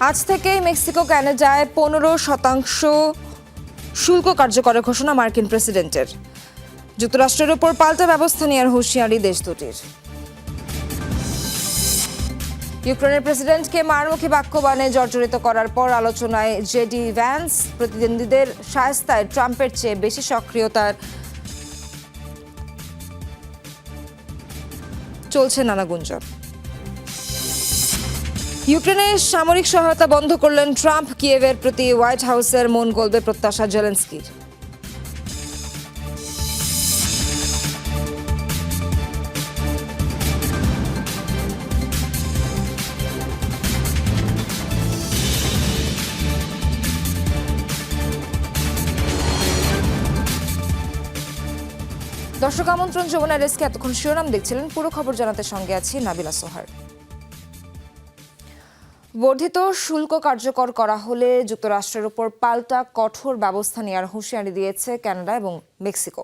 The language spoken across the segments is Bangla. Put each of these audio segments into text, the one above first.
আজ থেকেই মেক্সিকো ক্যানাডায় পনেরো শতাংশ শুল্ক কার্যকরের ঘোষণা মার্কিন প্রেসিডেন্টের। যুক্তরাষ্ট্রের উপর পাল্টা ব্যবস্থা নেওয়ার হুঁশিয়ারি দেশ দুটির। ইউক্রেনের প্রেসিডেন্টকে মারমুখী বাক্যবাণে জর্জরিত করার পর আলোচনায় জেডি ভ্যান্স প্রতিদ্বন্দ্বীদের সায়স্তায় ট্রাম্পের চেয়ে বেশি সক্রিয়তার চলছে নানা গুঞ্জন। ইউক্রেনের সামরিক সহায়তা বন্ধ করলেন ট্রাম্প। কিয়েভের প্রতি হোয়াইট হাউসের মন গলবে প্রত্যাশা জেলেন্সকির। দর্শক আমন্ত্রণ যমুনা রেসকে এতক্ষণ শিরোনাম দেখছিলেন। পুরো খবর জানাতে সঙ্গে আছি নাবিলা সোহার। বর্ধিত শুল্ক কার্যকর করা হলে যুক্তরাষ্ট্রের উপর পাল্টা কঠোর ব্যবস্থা নেওয়ার হুঁশিয়ারি দিয়েছে কানাডা এবং মেক্সিকো।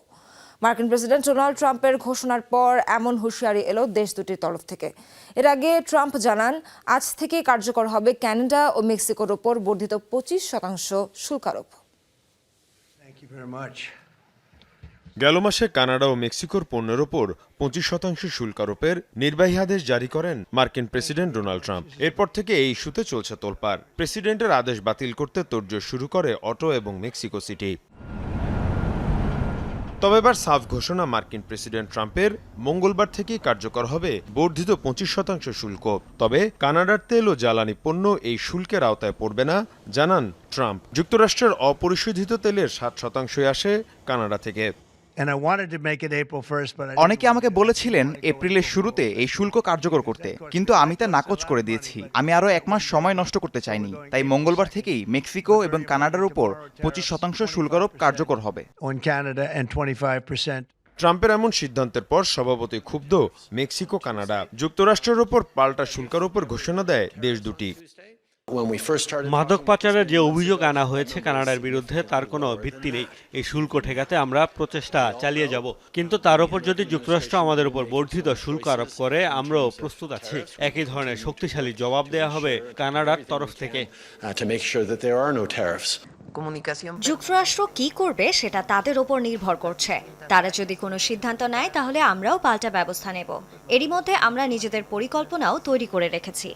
মার্কিন প্রেসিডেন্ট ডোনাল্ড ট্রাম্পের ঘোষণার পর এমন হুঁশিয়ারি এলো দেশ দুটির তরফ থেকে। এর আগে ট্রাম্প জানান, আজ থেকে কার্যকর হবে ক্যানাডা ও মেক্সিকোর উপর বর্ধিত পঁচিশ শতাংশ শুল্ক আরোপ Thank you very much. গেল মাসে কানাডা ও মেক্সিকোর পণ্যের ওপর পঁচিশ শতাংশ শুল্ক আরোপের নির্বাহী আদেশ জারি করেন মার্কিন প্রেসিডেন্ট ডোনাল্ড ট্রাম্প। এরপর থেকে এই ইস্যুতে চলছে তোলপাড়। প্রেসিডেন্টের আদেশ বাতিল করতে তোড়জোড় শুরু করে অটো এবং মেক্সিকো সিটি। তবে এবার সাফ ঘোষণা মার্কিন প্রেসিডেন্ট ট্রাম্পের। মঙ্গলবার থেকেই কার্যকর হবে বর্ধিত পঁচিশ শতাংশ শুল্ক। তবে কানাডার তেল ও জ্বালানি পণ্য এই শুল্কের আওতায় পড়বে না, জানান ট্রাম্প। যুক্তরাষ্ট্রের অপরিশোধিত তেলের সাত শতাংশই আসে কানাডা থেকে। And I wanted to make it April 1st, but I অনেকে আমাকে বলেছিলেন এপ্রিলের শুরুতে এই শুল্ক কার্যকর করতে কিন্তু আমি তা নাকচ করে দিয়েছি। আমি আরও এক মাস সময় নষ্ট করতে চাইনি। তাই মঙ্গলবার থেকেই মেক্সিকো এবং কানাডার উপর পঁচিশ শতাংশ শুল্কারোপ কার্যকর হবে। On Canada and 25%. ট্রাম্পের এমন সিদ্ধান্তের পর সভাপতি ক্ষুব্ধ মেক্সিকো কানাডা যুক্তরাষ্ট্রের ওপর পাল্টা শুল্কের ওপর ঘোষণা দেয় দেশ দুটি। মাদক পাচারের যে অভিযোগ আনা হয়েছে কানাডার বিরুদ্ধে তার কোনো ভিত্তি নেই। এই শুল্ক ঠেকাতে আমরা প্রচেষ্টা চালিয়ে যাব। কিন্তু তার উপর যদি যুক্তরাষ্ট্র আমাদের উপর বর্ধিত শুল্ক আরোপ করে আমরাও প্রস্তুত আছি। একই ধরনের শক্তিশালী জবাব দেয়া হবে কানাডার তরফ থেকে। uh. যুক্তরাষ্ট্র কি করবে সেটা তাদের ওপর নির্ভর করছে। তারা যদি কোনো সিদ্ধান্ত নেয় তাহলে আমরাও পাল্টা ব্যবস্থা নেব। এরই মধ্যে আমরা নিজেদের পরিকল্পনাও তৈরি করে রেখেছি।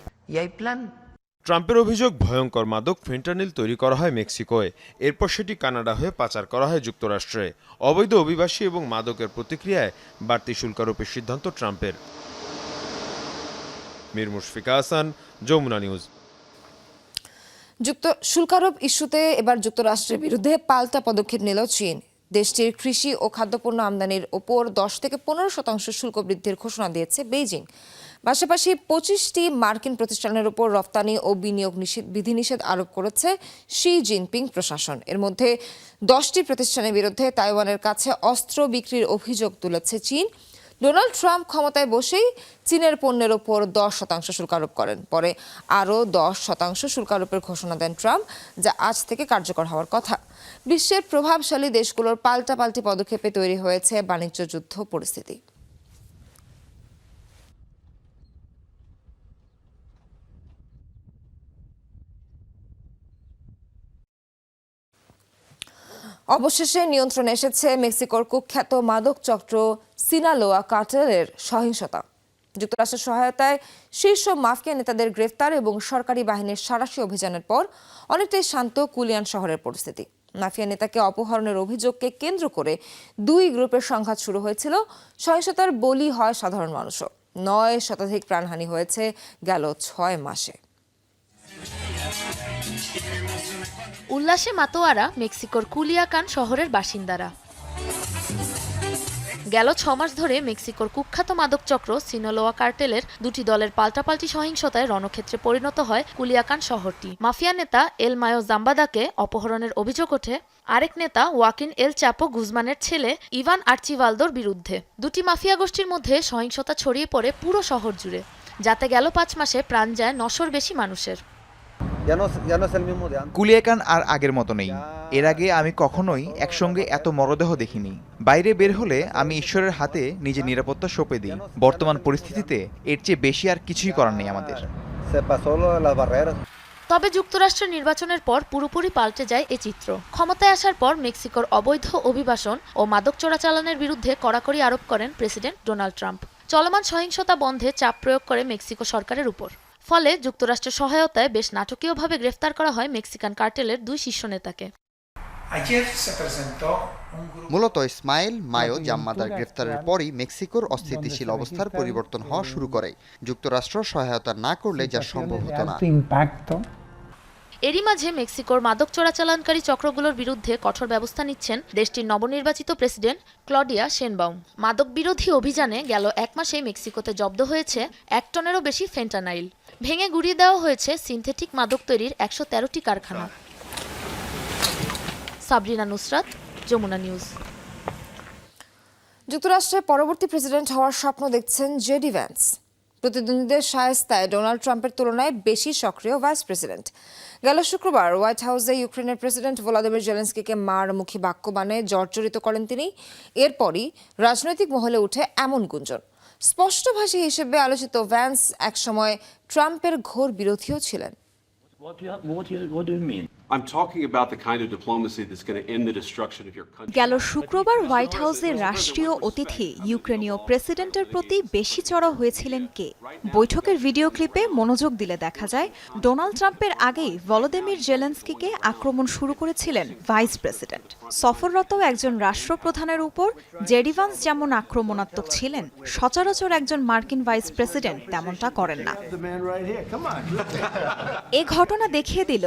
ট্রাম্পের অভিযোগ ভয়ঙ্কর মাদক ফেন্টানিল তৈরি করা হয় মেক্সিকোয়। এরপর সেটি কানাডা হয়ে পাচার করা হয় যুক্তরাষ্ট্রে। অবৈধ অভিবাসী এবং মাদকের প্রতিক্রিয়ায় বাড়তি শুল্কারোপের সিদ্ধান্ত ট্রাম্পের। মীর মুশফিকা হাসান যমুনা নিউজ। যুক্ত শুল্কারোপ ইস্যুতে এবার যুক্তরাষ্ট্রের বিরুদ্ধে পাল্টা পদক্ষেপ নিল চীন। দেশটির কৃষি ও খাদ্যপণ্য আমদানির ওপর দশ থেকে পনেরো শতাংশ শুল্ক বৃদ্ধির ঘোষণা দিয়েছে বেইজিং। পাশাপাশি পঁচিশটি মার্কিন প্রতিষ্ঠানের উপর রফতানি ও বিনিয়োগ নিষেধ বিধিনিষেধ আরোপ করেছে শি জিনপিং প্রশাসন। এর মধ্যে দশটি প্রতিষ্ঠানের বিরুদ্ধে তাইওয়ানের কাছে অস্ত্র বিক্রির অভিযোগ তুলেছে চীন। ডোনাল্ড ট্রাম্প ক্ষমতায় বসেই চীনের পণ্যের ওপর দশ শতাংশ শুল্ক আরোপ করেন। পরে আরও দশ শতাংশ শুল্ক আরোপের ঘোষণা দেন ট্রাম্প, যা আজ থেকে কার্যকর হওয়ার কথা। বিশ্বের প্রভাবশালী দেশগুলোর পাল্টাপাল্টি পদক্ষেপে তৈরি হয়েছে বাণিজ্য যুদ্ধ পরিস্থিতি। অবশেষে নিয়ন্ত্রণে এসেছে মেক্সিকোর কুখ্যাত মাদক চক্র সিনালোয়া কার্টেলের সহিংসতা। যুক্তরাষ্ট্রের সহায়তায় শীর্ষ মাফিয়া নেতাদের গ্রেফতার এবং সরকারি বাহিনীর সারাশি অভিযানের পর অনেকটাই শান্ত কুলিয়ান শহরের পরিস্থিতি। মাফিয়া নেতাকে অপহরণের অভিযোগকে কেন্দ্র করে দুই গ্রুপের সংঘাত শুরু হয়েছিল। সহিংসতার বলি হয় সাধারণ মানুষও। নয় শতাধিক প্রাণহানি হয়েছে গেল ছয় মাসে। উল্লাসে মাতোয়ারা, মেক্সিকোর কুলিয়াকান শহরের বাসিন্দারা। গেল ছমাস ধরে মেক্সিকোর কুখ্যাত মাদক চক্র সিনোলোয়া কার্টেলের দুটি দলের পাল্টাপাল্টি সহিংসতায় রণক্ষেত্রে পরিণত হয় কুলিয়াকান শহরটি। মাফিয়া নেতা এল মায়ো জাম্বাদাকে অপহরণের অভিযোগ ওঠে। আরেক নেতা ওয়াকিন এল চাপো গুজমানের ছেলে ইভান আর্চিভালদোর বিরুদ্ধে। দুটি মাফিয়া গোষ্ঠীর মধ্যে সহিংসতা ছড়িয়ে পড়ে পুরো শহর জুড়ে, যাতে গেল পাঁচ মাসে প্রাণ যায় নশোর বেশি মানুষের। কুলিয়াকান আর আগের মতো নেই। এর আগে আমি কখনোই একসঙ্গে এত মরদেহ দেখিনি। বাইরে বের হলে আমি ঈশ্বরের হাতে নিজের নিরাপত্তা সঁপে দিই। বর্তমান পরিস্থিতিতে এর চেয়ে বেশি আর কিছুই করার নেই আমাদের। তবে যুক্তরাষ্ট্রের নির্বাচনের পর পুরোপুরি পাল্টে যায় এ চিত্র। ক্ষমতায় আসার পর মেক্সিকোর অবৈধ অভিবাসন ও মাদক চোরাচালানের বিরুদ্ধে কড়াকড়ি আরোপ করেন প্রেসিডেন্ট ডোনাল্ড ট্রাম্প। চলমান সহিংসতা বন্ধে চাপ প্রয়োগ করে মেক্সিকো সরকারের উপর। ফলে যুক্তরাষ্ট্রের সহায়তায় বেশ নাটকীয়ভাবে গ্রেফতার করা হয় মেক্সিকান কার্টেলের দুই শীর্ষ নেতাকে। মূলত ইসমাইল মায়ো জাম্মাদার গ্রেফতারের পরই মেক্সিকোর অস্থিতিশীল অবস্থার পরিবর্তন হওয়া শুরু করে। যুক্তরাষ্ট্র সহায়তা না করলে যা সম্ভব হতো না। এরই মাঝে মেক্সিকোর মাদক চোরাচালানকারী চক্রগুলোর বিরুদ্ধে কঠোর ব্যবস্থা নিচ্ছেন দেশটির নবনির্বাচিত প্রেসিডেন্ট ক্লডিয়া সেনবাউম মাদক বিরোধী অভিযানে গেল এক মাসে মেক্সিকোতে জব্দ হয়েছে এক টনেরও বেশি ফেন্টানাইল। ভেঙে গুড়িয়ে দেওয়া হয়েছে সিনথেটিক মাদক তৈরির একশো তেরোটি কারখানা। সাবরিনা নুসরাত, যমুনা নিউজ। যুক্তরাষ্ট্রের পরবর্তী প্রেসিডেন্ট হওয়ার স্বপ্ন দেখছেন জেডি ভ্যান্স। প্রতিদ্বন্দ্বীদের সায়স্তায় ডোনাল্ড ট্রাম্পের তুলনায় বেশি সক্রিয় ভাইস প্রেসিডেন্ট। গেল শুক্রবার হোয়াইট হাউসে ইউক্রেনের প্রেসিডেন্ট ভোলাদিমির জেলেন্সকিকে বাক্য বানে জর্জরিত করেন তিনি। এরপরই রাজনৈতিক মহলে উঠে এমন গুঞ্জন। স্পষ্টভাষী হিসেবে আলোচিত ভ্যান্স একসময় ট্রাম্পের ঘোর বিরোধীও ছিলেন। What do you, what do you, what do you mean? I'm talking about the kind of diplomacy that's going to end the destruction of your country. গেল শুক্রবার হোয়াইট হাউসের রাষ্ট্রীয় অতিথি ইউক্রেনীয় প্রেসিডেন্টের প্রতি বেশি চড়া হয়েছিলেন কে বৈঠকের ভিডিও ক্লিপে মনোযোগ দিলে দেখা যায় ডোনাল্ড ট্রাম্পের আগেই ভলোদিমির জেলেন্সকিকে আক্রমণ শুরু করেছিলেন ভাইস প্রেসিডেন্ট সফররত একজন রাষ্ট্রপ্রধানের উপর জেডিভান্স যেমন আক্রমণাত্মক ছিলেন সচরাচর একজন মার্কিন ভাইস প্রেসিডেন্ট তেমনটা করেন না এ ঘটনা দেখিয়ে দিল,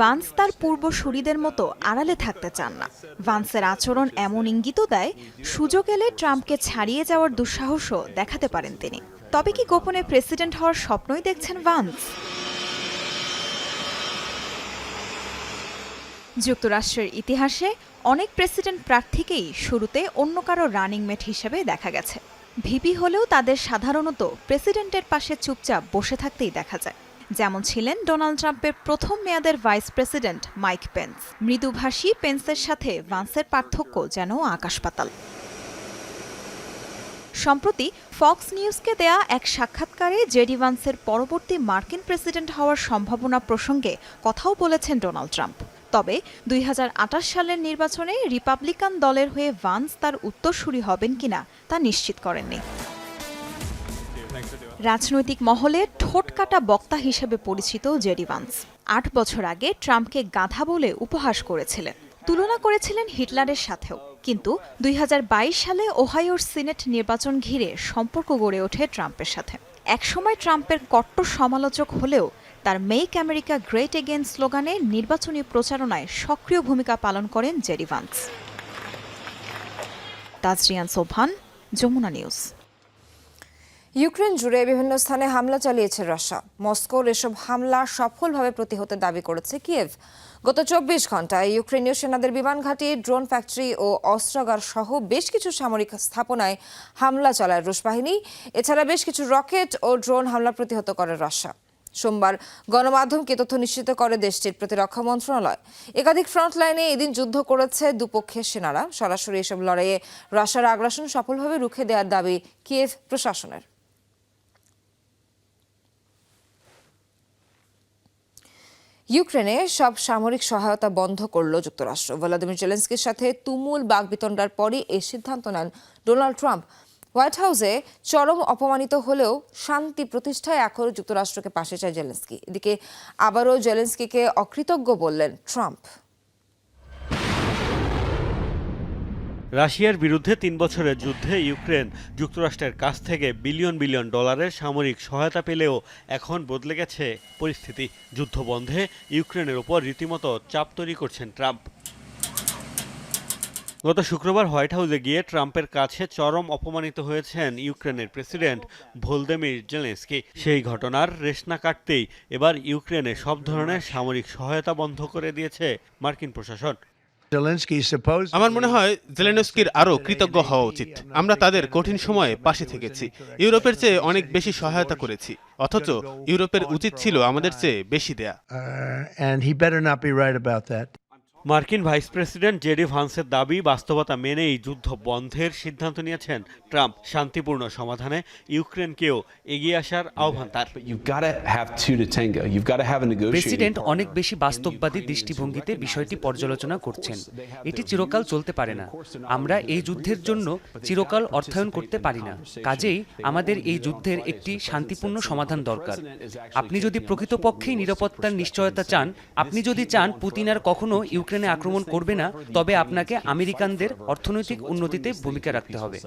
ভান্স তার পূর্বসূরিদের মতো আড়ালে থাকতে চান না। ভান্সের আচরণ এমন ইঙ্গিতও দেয়, সুযোগ এলে ট্রাম্পকে ছাড়িয়ে যাওয়ার দুঃসাহসও দেখাতে পারেন তিনি। তবে কি গোপনে প্রেসিডেন্ট হওয়ার স্বপ্নই দেখছেন ভান্স? যুক্তরাষ্ট্রের ইতিহাসে অনেক প্রেসিডেন্ট প্রার্থীকেই শুরুতে অন্য কারও রানিং মেট হিসেবে দেখা গেছে। ভিপি হলেও তাদের সাধারণত প্রেসিডেন্টের পাশে চুপচাপ বসে থাকতেই দেখা যায়। যেমন ছিলেন ডোনাল্ড ট্রাম্পের প্রথম মেয়াদের ভাইস প্রেসিডেন্ট মাইক পেন্স। মৃদুভাষী পেন্সের সাথে ভান্সের পার্থক্য যেন আকাশ পাতাল সম্প্রতি ফক্স নিউজকে দেয়া এক সাক্ষাৎকারে জেডি ভান্সের পরবর্তী মার্কিন প্রেসিডেন্ট হওয়ার সম্ভাবনা প্রসঙ্গে কথাও বলেছেন ডোনাল্ড ট্রাম্প। তবে দুই হাজার আঠাশ সালের নির্বাচনে রিপাবলিকান দলের হয়ে ভান্স তার উত্তরসূরি হবেন কিনা তা নিশ্চিত করেননি। রাজনৈতিক মহলে ঠোঁট কাটা বক্তা হিসেবে পরিচিত জেডি ভান্স। আট বছর আগে ট্রাম্পকে গাধা বলে উপহাস করেছিলেন। তুলনা করেছিলেন হিটলারের সাথেও। কিন্তু দুই হাজার বাইশ সালে ওহাইওর সিনেট নির্বাচন ঘিরে সম্পর্ক গড়ে ওঠে ট্রাম্পের সাথে। একসময় ট্রাম্পের কট্টর সমালোচক হলেও তার মেক আমেরিকা গ্রেট এগেন স্লোগানে নির্বাচনী প্রচারণায় সক্রিয় ভূমিকা পালন করেন জেডি ভান্স। তাজরিয়ান সোভান যমুনা নিউজ। ইউক্রেন জুড়ে বিভিন্ন স্থানে হামলা চালিয়েছে রাশিয়া। মস্কোর এসব হামলা সফলভাবে প্রতিহতে দাবি করেছে কিয়েভ। গত চব্বিশ ঘন্টায় ইউক্রেনীয় সেনাদের বিমান ঘাঁটি, ড্রোন ফ্যাক্টরি ও অস্ত্রাগার সহ বেশ কিছু সামরিক স্থাপনায় হামলা চালায় রুশ বাহিনী। এছাড়া বেশ কিছু রকেট ও ড্রোন হামলা প্রতিহত করে রাশিয়া। সোমবার গণমাধ্যমকে তথ্য নিশ্চিত করে দেশটির প্রতিরক্ষা মন্ত্রণালয়। একাধিক ফ্রন্ট লাইনে এদিন যুদ্ধ করেছে দুপক্ষের সেনারা। সরাসরি এসব লড়াইয়ে রাশিয়ার আগ্রাসন সফলভাবে রুখে দেওয়ার দাবি কিয়েভ প্রশাসনের। ইউক্রেনে সব সামরিক সহায়তা বন্ধ করল যুক্তরাষ্ট্র। ভলাদিমির জেলেন্সকির সাথে তুমুল বাগবিতণ্ডার পরই এই সিদ্ধান্ত নেন ডোনাল্ড ট্রাম্প। হোয়াইট হাউসে চরম অপমানিত হলেও শান্তি প্রতিষ্ঠায় এখনও যুক্তরাষ্ট্রকে পাশে চায় জেলেন্সকি। এদিকে আবারও জেলেন্সকিকে অকৃতজ্ঞ বললেন ট্রাম্প। রাশিয়ার বিরুদ্ধে তিন বছরের যুদ্ধে ইউক্রেন যুক্তরাষ্ট্রের কাছ থেকে বিলিয়ন বিলিয়ন ডলারের সামরিক সহায়তা পেলেও এখন বদলে গেছে পরিস্থিতি। যুদ্ধ বন্ধে ইউক্রেনের ওপর রীতিমতো চাপ তৈরি করছেন ট্রাম্প। গত শুক্রবার হোয়াইট হাউসে গিয়ে ট্রাম্পের কাছে চরম অপমানিত হয়েছেন ইউক্রেনের প্রেসিডেন্ট ভোলদেমির জেলেন্সকি। সেই ঘটনার রেশ না কাটতেই এবার ইউক্রেনে সব ধরনের সামরিক সহায়তা বন্ধ করে দিয়েছে মার্কিন প্রশাসন. আমার মনে হয় জেলেনস্কির আরও কৃতজ্ঞ হওয়া উচিত। আমরা তাদের কঠিন সময়ে পাশে থেকেছি। ইউরোপের চেয়ে অনেক বেশি সহায়তা করেছি। অথচ ইউরোপের উচিত ছিল আমাদের চেয়ে বেশি দেয়া। মার্কিন ভাইস প্রেসিডেন্ট জেডি ভান্সের দাবি বাস্তবতা মেনেই যুদ্ধ বন্ধের সিদ্ধান্ত নিয়েছেন ট্রাম্প। শান্তিপূর্ণ সমাধানে ইউক্রেনকেও এগিয়ে আসার আহ্বান তার। প্রেসিডেন্ট অনেক বেশি বাস্তববাদী দৃষ্টিভঙ্গিতে বিষয়টি পর্যালোচনা করছেন। এটি চিরকাল চলতে পারে না। আমরা এই যুদ্ধের জন্য চিরকাল অর্থায়ন করতে পারি না। কাজেই আমাদের এই যুদ্ধের একটি শান্তিপূর্ণ সমাধান দরকার। আপনি যদি প্রকৃতপক্ষেই নিরাপত্তার নিশ্চয়তা চান আপনি যদি চান পুতিন আর কখনো ইউক্রেনে আক্রমণ করবে না তবে আপনাকে আমেরিকানদের অর্থনৈতিক উন্নতিতে ভূমিকা রাখতে হবে।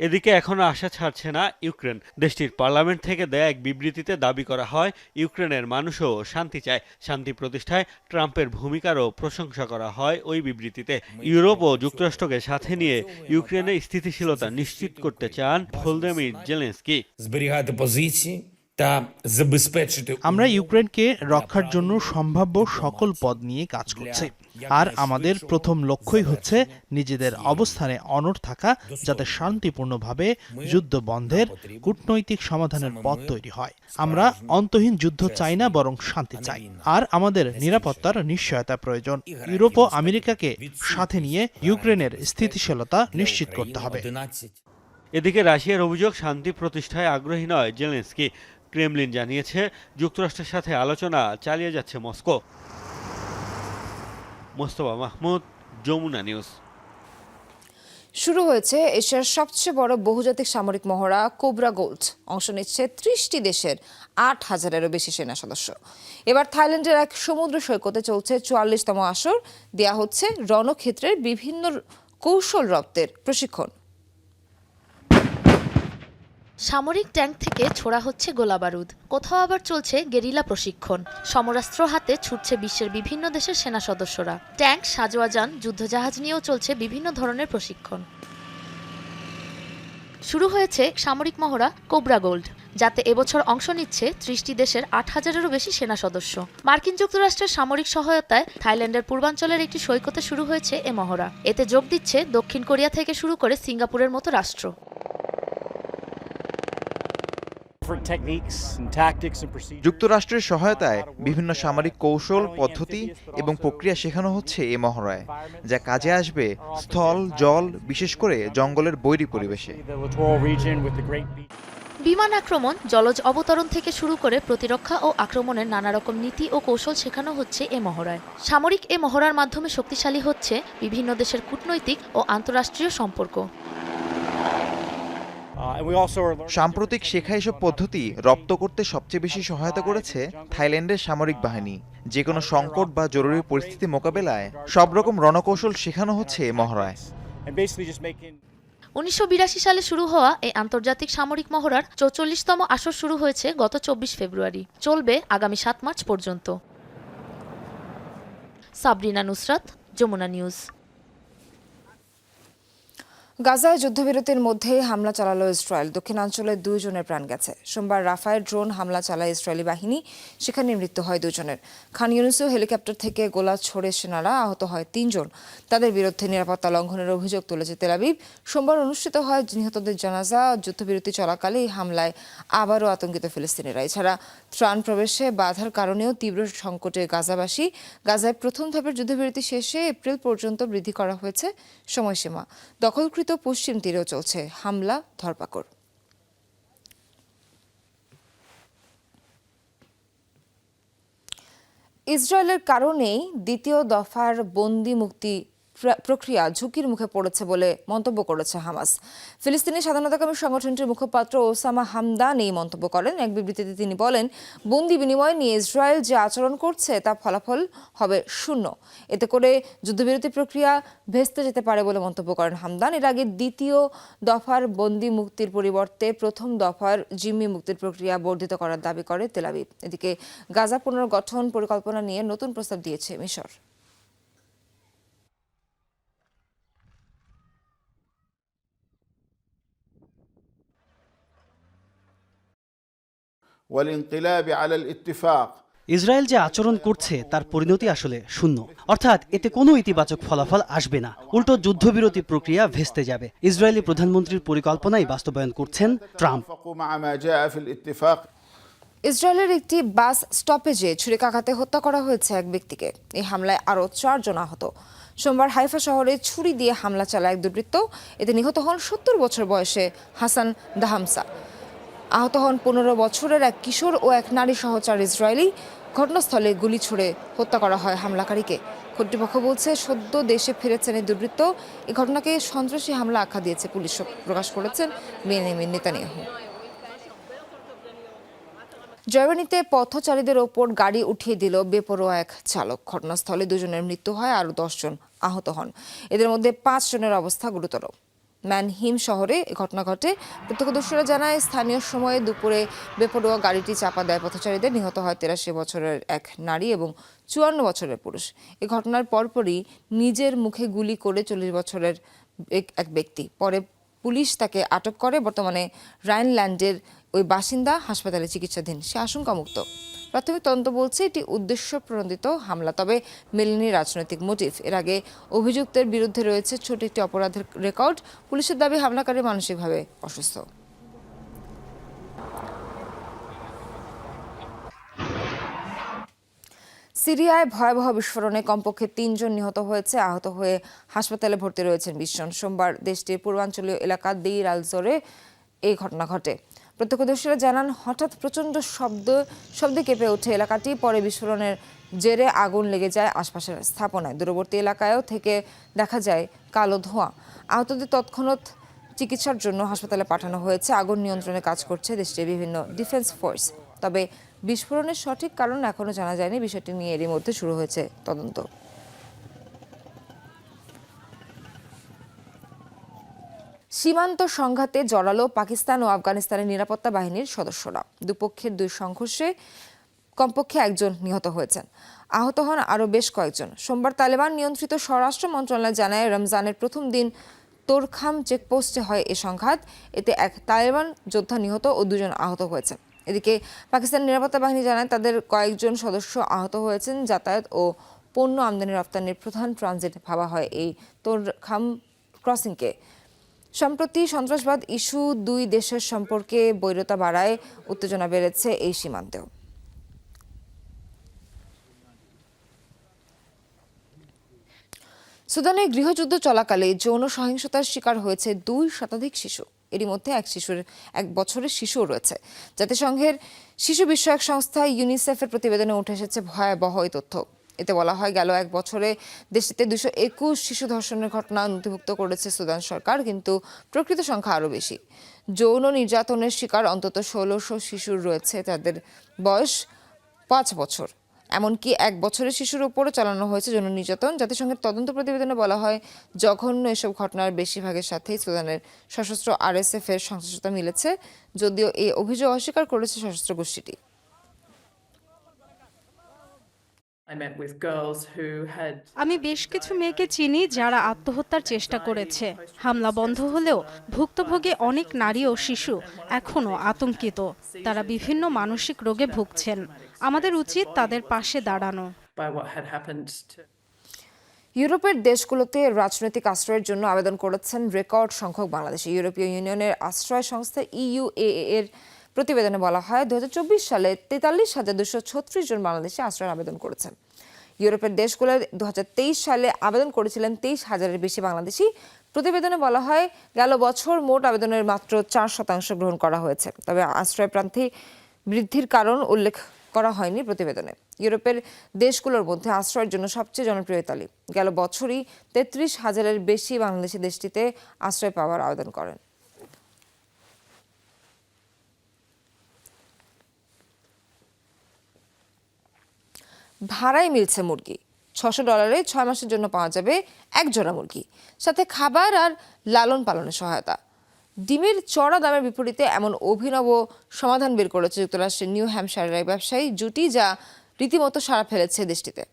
এদিকে এখনও আশা ছাড়ছে না ইউক্রেন। দেশটির পার্লামেন্ট থেকে দেয়া এক বিবৃতিতে দাবি করা হয় ইউক্রেনের মানুষও শান্তি চায়। শান্তি প্রতিষ্ঠায় ট্রাম্পের ভূমিকারও প্রশংসা করা হয় ওই বিবৃতিতে। ইউরোপ ও যুক্তরাষ্ট্রকে সাথে নিয়ে ইউক্রেনের স্থিতিশীলতা নিশ্চিত করতে চান ভোলদেমির জেলেন্সকি। তা আমরা ইউক্রেনকে রক্ষার জন্য সম্ভাব্য সকল পদ নিয়ে কাজ করছি আর আমাদের প্রথম লক্ষ্যই হচ্ছে নিজেদের অবস্থানে অনড় থাকা যাতে শান্তিপূর্ণভাবে যুদ্ধ বন্ধের কূটনৈতিক সমাধানের পথ তৈরি হয় আমরা অন্তহীন যুদ্ধ চাই না বরং শান্তি চাই আর আমাদের নিরাপত্তার নিশ্চয়তা প্রয়োজন ইউরোপ ও আমেরিকাকে সাথে নিয়ে ইউক্রেনের স্থিতিশীলতা নিশ্চিত করতে হবে এদিকে রাশিয়ার অভিযোগ শান্তি প্রতিষ্ঠায় আগ্রহী নয় জেলেন্সকি ক্রেমলিন জানিয়েছে, যুক্তরাষ্ট্রের সাথে আলোচনা চালিয়ে যাচ্ছে মস্কো। মোস্তফা মাহমুদ, যমুনা নিউজ। শুরু হয়েছে এশিয়ার সবচেয়ে বড় বহুজাতিক সামরিক মহড়া কোবরা গোল্ড। অংশ নিচ্ছে ত্রিশটি দেশের আট হাজারেরও বেশি সেনা সদস্য। এবার থাইল্যান্ডের এক সমুদ্র সৈকতে চলছে চুয়াল্লিশতম আসর। দেয়া হচ্ছে রণক্ষেত্রের বিভিন্ন কৌশল রপ্তের প্রশিক্ষণ। সামরিক ট্যাঙ্ক থেকে ছোড়া হচ্ছে গোলাবারুদ। কোথাও আবার চলছে গেরিলা প্রশিক্ষণ। সমরাস্ত্র হাতে ছুটছে বিশ্বের বিভিন্ন দেশের সেনা সদস্যরা। ট্যাঙ্ক সাজোয়া যান যুদ্ধজাহাজ নিয়েও চলছে বিভিন্ন ধরনের প্রশিক্ষণ। শুরু হয়েছে সামরিক মহড়া কোবরা গোল্ড, যাতে এবছর অংশ নিচ্ছে ত্রিশটি দেশের আট হাজারেরও বেশি সেনা সদস্য। মার্কিন যুক্তরাষ্ট্রের সামরিক সহায়তায় থাইল্যান্ডের পূর্বাঞ্চলের একটি সৈকতে শুরু হয়েছে এ মহড়া। এতে যোগ দিচ্ছে দক্ষিণ কোরিয়া থেকে শুরু করে সিঙ্গাপুরের মতো রাষ্ট্র। যুক্তরাষ্ট্রের সহায়তায় বিভিন্ন সামরিক কৌশল পদ্ধতি এবং প্রক্রিয়া শেখানো হচ্ছে এ মহড়ায় যা কাজে আসবে স্থল জল বিশেষ করে জঙ্গলের বৈরী পরিবেশে। বিমান আক্রমণ জলজ অবতরণ থেকে শুরু করে প্রতিরক্ষা ও আক্রমণের নানা রকম নীতি ও কৌশল শেখানো হচ্ছে এ মহড়ায়। সামরিক এ মহড়ার মাধ্যমে শক্তিশালী হচ্ছে বিভিন্ন দেশের কূটনৈতিক ও আন্তঃরাষ্ট্রীয় সম্পর্ক। সাম্প্রতিক শেখা এসব পদ্ধতি রপ্ত করতে সবচেয়ে বেশি সহায়তা করেছে থাইল্যান্ডের সামরিক বাহিনী। যে কোনো সংকট বা জরুরি পরিস্থিতি মোকাবেলায় সব রকম রণকৌশল শেখানো হচ্ছে মহড়ায়। উনিশশো বিরাশি সালে শুরু হওয়া এই আন্তর্জাতিক সামরিক মহড়ার চৌচল্লিশতম আসর শুরু হয়েছে গত চব্বিশ ফেব্রুয়ারি। চলবে আগামী সাত মার্চ পর্যন্ত। সাবরিনা নুসরাত যমুনা নিউজ। গাজায় যুদ্ধবিরতির মধ্যেই হামলা চালালো ইসরায়েল। দক্ষিণাঞ্চলে দুইজনের প্রাণ গেছে। সোমবার রাফায় ড্রোন হামলা চালায় ইসরায়েলি বাহিনী। সেখানে মৃত্যু হয় দুজনের। খান ইউনুসেও হেলিকপ্টার থেকে গোলা ছড়ে সেনারা আহত হয় তিনজন। তাদের বিরুদ্ধে নিরাপত্তা লঙ্ঘনের অভিযোগ তুলেছে তেলাবিব সোমবার অনুষ্ঠিত হয় নিহতদের জানাজা। যুদ্ধবিরতি চলাকালে এই হামলায় আবারও আতঙ্কিত ফিলিস্তিনিরা। এছাড়া ত্রাণ প্রবেশে বাধার কারণেও তীব্র সংকটে গাজাবাসী। গাজায় প্রথম ধাপের যুদ্ধবিরতি শেষে এপ্রিল পর্যন্ত বৃদ্ধি করা হয়েছে সময়সীমা। দখলকৃত পশ্চিম তীরেও চলছে হামলা ধরপাকড়। ইসরায়েলের কারণেই দ্বিতীয় দফার বন্দি মুক্তি প্রক্রিয়া ঝুঁকির মুখে পড়েছে বলে মন্তব্য করেছে হামাস। ফিলিস্তিনি স্বাধীনতাকামী সংগঠনটির মুখপাত্র ওসামা হামদান এই মন্তব্য করেন। এক বিবৃতিতে তিনি বলেন, বন্দি বিনিময় নিয়ে ইসরায়েল যে আচরণ করছে, তা ফলাফল হবে শূন্য। এতে করে যুদ্ধবিরতি প্রক্রিয়া ভেস্তে যেতে পারে বলে মন্তব্য করেন হামদান। এর আগে দ্বিতীয় দফার বন্দি মুক্তির পরিবর্তে প্রথম দফার জিম্মি মুক্তির প্রক্রিয়া বর্ধিত করার দাবি করে তেলাবিব এদিকে গাজা পুনর্গঠন পরিকল্পনা নিয়ে নতুন প্রস্তাব দিয়েছে মিশর। ইসরায়েল যে আচরণ করছে তার পরিণতি আসলে শূন্য। অর্থাৎ এতে কোনো ইতিবাচক ফলাফল আসবে না। উল্টো যুদ্ধবিরতি প্রক্রিয়া ভেস্তে যাবে। ইসরায়েলি প্রধানমন্ত্রীর পরিকল্পনাই বাস্তবায়ন করছেন ট্রাম্প। ইসরায়েলের একটি বাস স্টপেজে ছুরিকাঘাতে হত্যা করা হয়েছে এক ব্যক্তিকে। এই হামলায় আরও চারজন আহত। সোমবার হাইফা শহরে ছুরি দিয়ে হামলা চালায় এক দুর্বৃত্ত। এতে নিহত হন সত্তর বছর বয়সে হাসান দাহামসা। আহত হন পনেরো বছরের এক কিশোর ও এক নারী সহচার ইসরায়েলি। ঘটনাস্থলে গুলি ছুড়ে হত্যা করা হয় হামলাকারীকে। কর্তৃপক্ষ বলছে, সদ্য দেশে ফিরেছেন এই দুর্বৃত্ত। এই ঘটনাকে সন্ত্রাসী হামলা আখ্যা দিয়েছে পুলিশ। প্রকাশ করেছেন বেনিয়ামিন নেতানিয়াহু। জার্মানিতে পথচারীদের ওপর গাড়ি উঠিয়ে দিল বেপরোয়া এক চালক। ঘটনাস্থলে দুজনের মৃত্যু হয়, আরও দশজন আহত হন। এদের মধ্যে পাঁচ জনের অবস্থা গুরুতর। ম্যানহিম শহরে ঘটনা ঘটে। প্রত্যক্ষদর্শীরা জানায়, স্থানীয় সময়ে দুপুরে বেপরোয়া গাড়িটি চাপা দেয় পথচারীদের। নিহত হয় তেরাশি বছরের এক নারী এবং চুয়ান্ন বছরের পুরুষ। এ ঘটনার পরপরই নিজের মুখে গুলি করে চল্লিশ বছরের এক- এক ব্যক্তি। পরে পুলিশ তাকে আটক করে। বর্তমানে রাইনল্যান্ডের ওই বাসিন্দা হাসপাতালে চিকিৎসাধীন। সে আশঙ্কামুক্ত। প্রাথমিক তদন্ত বলছে এটি উদ্দেশ্য প্রণোদিত হামলা। তবে মেলেনি রাজনৈতিক মোটিভ। এর আগে অভিযুক্তের বিরুদ্ধে রয়েছে ছোট একটি অপরাধের রেকর্ড। পুলিশের দাবি, হামলাকারী মানসিকভাবে অসুস্থ। সিরিয়ায় ভয়াবহ বিস্ফোরণে কমপক্ষে তিনজন নিহত হয়েছে। আহত হয়ে হাসপাতালে ভর্তি রয়েছেন বিশ জন। সোমবার দেশটির পূর্বাঞ্চলীয় এলাকা দেইর আল জোরে এই ঘটনা ঘটে। প্রত্যক্ষদর্শীরা জানান, হঠাৎ প্রচণ্ড শব্দ, শব্দে কেঁপে ওঠে এলাকাটি, পরে বিস্ফোরণের জেরে আগুন লেগে যায় আশপাশের স্থাপনায়। দূরবর্তী এলাকায়ও থেকে দেখা যায় কালো ধোঁয়া। আহতদের তৎক্ষণাৎ চিকিৎসার জন্য হাসপাতালে পাঠানো হয়েছে। আগুন নিয়ন্ত্রণে কাজ করছে দেশটির বিভিন্ন ডিফেন্স ফোর্স। তবে বিস্ফোরণের সঠিক কারণ এখনও জানা যায়নি। বিষয়টি নিয়ে এরই মধ্যে শুরু হয়েছে তদন্ত। সীমান্ত সংঘাতে জড়ালো পাকিস্তান ও আফগানিস্তানের নিরাপত্তা বাহিনীর সদস্যরা। দুপক্ষের দুই সংঘর্ষে কমপক্ষে একজন নিহত হয়েছেন। আহত হন আরও বেশ কয়েকজন। সোমবার তালেবান নিয়ন্ত্রিত স্বরাষ্ট্র মন্ত্রণালয় জানায়, রমজানের প্রথম দিন তোরখাম চেকপোস্টে হয় এ সংঘাত। এতে এক তালেবান যোদ্ধা নিহত ও দুজন আহত হয়েছেন। এদিকে পাকিস্তান নিরাপত্তা বাহিনী জানায়, তাদের কয়েকজন সদস্য আহত হয়েছেন। যাতায়াত ও পণ্য আমদানি রপ্তানির প্রধান ট্রানজিট ভাবা হয় এই তোরখাম ক্রসিংকে। সম্প্রতি সন্ত্রাসবাদ ইস্যু দুই দেশের সম্পর্কে বৈরতা বাড়ায়, উত্তেজনা বেড়েছে এই সীমান্তেও। সুদানে গৃহযুদ্ধ চলাকালে যৌন সহিংসতার শিকার হয়েছে দুই শতাধিক শিশু। এরই মধ্যে এক শিশুর, এক বছরের শিশুও রয়েছে। জাতিসংঘের শিশু বিষয়ক সংস্থা ইউনিসেফের প্রতিবেদনে উঠে এসেছে ভয়াবহ তথ্য। এতে বলা হয় গেল এক বছরে দেশটিতে দুশো একুশ শিশু ধর্ষণের ঘটনা নথিভুক্ত করেছে সুদান সরকার, কিন্তু প্রকৃত সংখ্যা আরও বেশি। যৌন নির্যাতনের শিকার অন্তত ষোলোশো শিশুর রয়েছে, তাদের বয়স পাঁচ বছর। এমনকি এক বছরের শিশুর উপরও চালানো হয়েছে যৌন নির্যাতন। জাতিসংঘের তদন্ত প্রতিবেদনে বলা হয়, জঘন্য এসব ঘটনার বেশিরভাগের সাথেই সুদানের সশস্ত্র আরএসএফ এর সংশ্লিষ্টতা মিলেছে, যদিও এই অভিযোগ অস্বীকার করেছে সশস্ত্র গোষ্ঠীটি। আমি বেশ কিছু মেয়েকে চিনি যারা আত্মহত্যার চেষ্টা করেছে। হামলা বন্ধ হলেও ভুক্তভোগী অনেক নারী ও শিশু এখনও আতঙ্কিত। তারা বিভিন্ন মানসিক রোগে ভুগছেন। আমাদের উচিত তাদের পাশে দাঁড়ানো। ইউরোপের দেশগুলোতে রাজনৈতিক আশ্রয়ের জন্য আবেদন করেছেন রেকর্ড সংখ্যক বাংলাদেশি। ইউরোপীয় ইউনিয়নের আশ্রয় সংস্থা ইইউএ এর প্রতিবেদনে বলা হয় দু হাজার চব্বিশ সালে তেতাল্লিশ হাজার দুশো ছত্রিশ জন বাংলাদেশে আশ্রয়ের আবেদন করেছেন। ইউরোপের দেশগুলো দু সালে আবেদন করেছিলেন তেইশ হাজারের বেশি বাংলাদেশি। প্রতিবেদনে বলা হয়, গেল বছর মোট আবেদনের মাত্র চার শতাংশ গ্রহণ করা হয়েছে। তবে আশ্রয় প্রার্থী বৃদ্ধির কারণ উল্লেখ করা হয়নি প্রতিবেদনে। ইউরোপের দেশগুলোর মধ্যে আশ্রয়ের জন্য সবচেয়ে জনপ্রিয় ইতালি। গেল বছরই তেত্রিশ হাজারের বেশি বাংলাদেশি দেশটিতে আশ্রয় পাওয়ার আবেদন করেন। ভাড়ায় মিলছে মুরগি। ছশো ডলারে ছয় মাসের জন্য পাওয়া যাবে এক জোড়া মুরগি। সাথে খাবার আর লালন পালনের সহায়তা। ডিমের চড়া দামের বিপরীতে এমন অভিনব সমাধান বের করেছে যুক্তরাষ্ট্রের নিউ হ্যাম্পশায়ারের এক ব্যবসায়ী জুটি যা রীতিমতো সাড়া ফেলেছে দেশটিতে।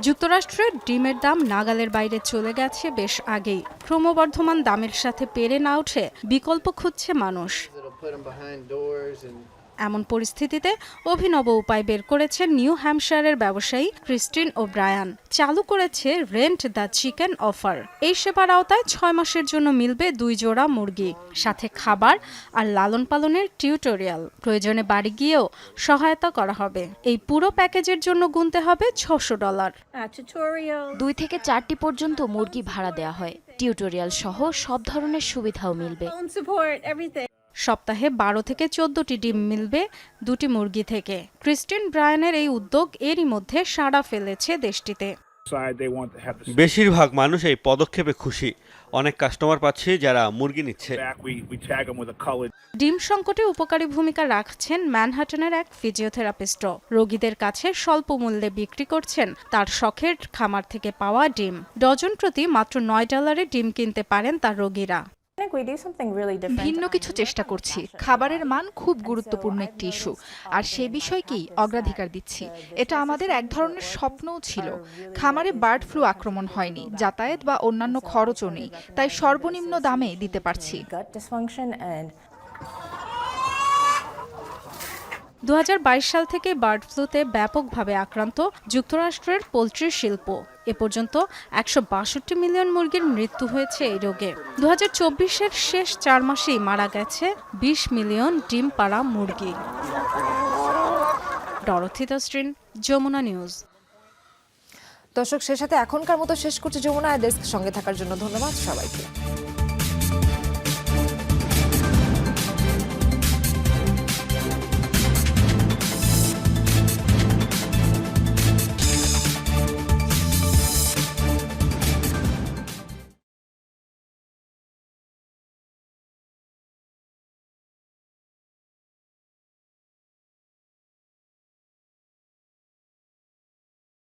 যুক্তরাষ্ট্রের ডিমের দাম নাগালের বাইরে চলে গেছে বেশ আগেই। ক্রমবর্ধমান দামের সাথে পেরে না উঠে বিকল্প খুঁজছে মানুষ। এমন পরিস্থিতিতে অভিনব উপায় বের করেছেন নিউ হ্যাম্পশায়ারের ব্যবসায়ী ক্রিস্টিন ও ব্রায়ান চালু করেছে রেন্ট দ্য চিকেন অফার। এই সেবার আওতায় ছয় মাসের জন্য মিলবে দুই জোড়া মুরগি সাথে খাবার আর লালন পালনের টিউটোরিয়াল। প্রয়োজনে বাড়ি গিয়েও সহায়তা করা হবে। এই পুরো প্যাকেজের জন্য গুনতে হবে ছশো ডলার। দুই থেকে চারটি পর্যন্ত মুরগি ভাড়া দেওয়া হয়। টিউটোরিয়াল সহ সব ধরনের সুবিধাও মিলবে। সপ্তাহে বারো থেকে চোদ্দটি ডিম মিলবে দুটি মুরগি থেকে। ক্রিস্টিন ব্রায়ানের এই উদ্যোগ এরই মধ্যে সাড়া ফেলেছে দেশটিতে। বেশিরভাগ মানুষ এই পদক্ষেপে খুশি। অনেক কাস্টমার পাচ্ছি যারা মুরগি নিচ্ছে। ডিম সংকটে উপকারী ভূমিকা রাখছেন ম্যানহাটনের এক ফিজিওথেরাপিস্ট রোগীদের কাছে স্বল্প মূল্যে বিক্রি করছেন। তার শখের খামার থেকে পাওয়া ডিম। ডজন প্রতি মাত্র নয় ডলারে ডিম কিনতে পারেন তার রোগীরা। ভিন্ন কিছু চেষ্টা করছি খাবারের মান খুব গুরুত্বপূর্ণ একটি ইস্যু আর সে বিষয়কেই অগ্রাধিকার দিচ্ছি এটা আমাদের এক ধরনের স্বপ্নও ছিল খামারে বার্ড ফ্লু আক্রমণ হয়নি যাতায়াত বা অন্যান্য খরচও নেই তাই সর্বনিম্ন দামে দিতে পারছি দু হাজার বাইশ সাল থেকে বার্ড ফ্লুতে ব্যাপকভাবে আক্রান্ত যুক্তরাষ্ট্রের পোলট্রি শিল্প। এ পর্যন্ত একশো বাষট্টি মিলিয়ন মুরগির মৃত্যু হয়েছে এই রোগে। দু হাজার শেষ চার মাসেই মারা গেছে বিশ মিলিয়ন ডিম পাড়া মুরগি। ডরথি তস্ট্রিন যমুনা নিউজ। দর্শক সে সাথে এখনকার মতো শেষ করছে যমুনা ডেস্ক সঙ্গে থাকার জন্য ধন্যবাদ সবাইকে।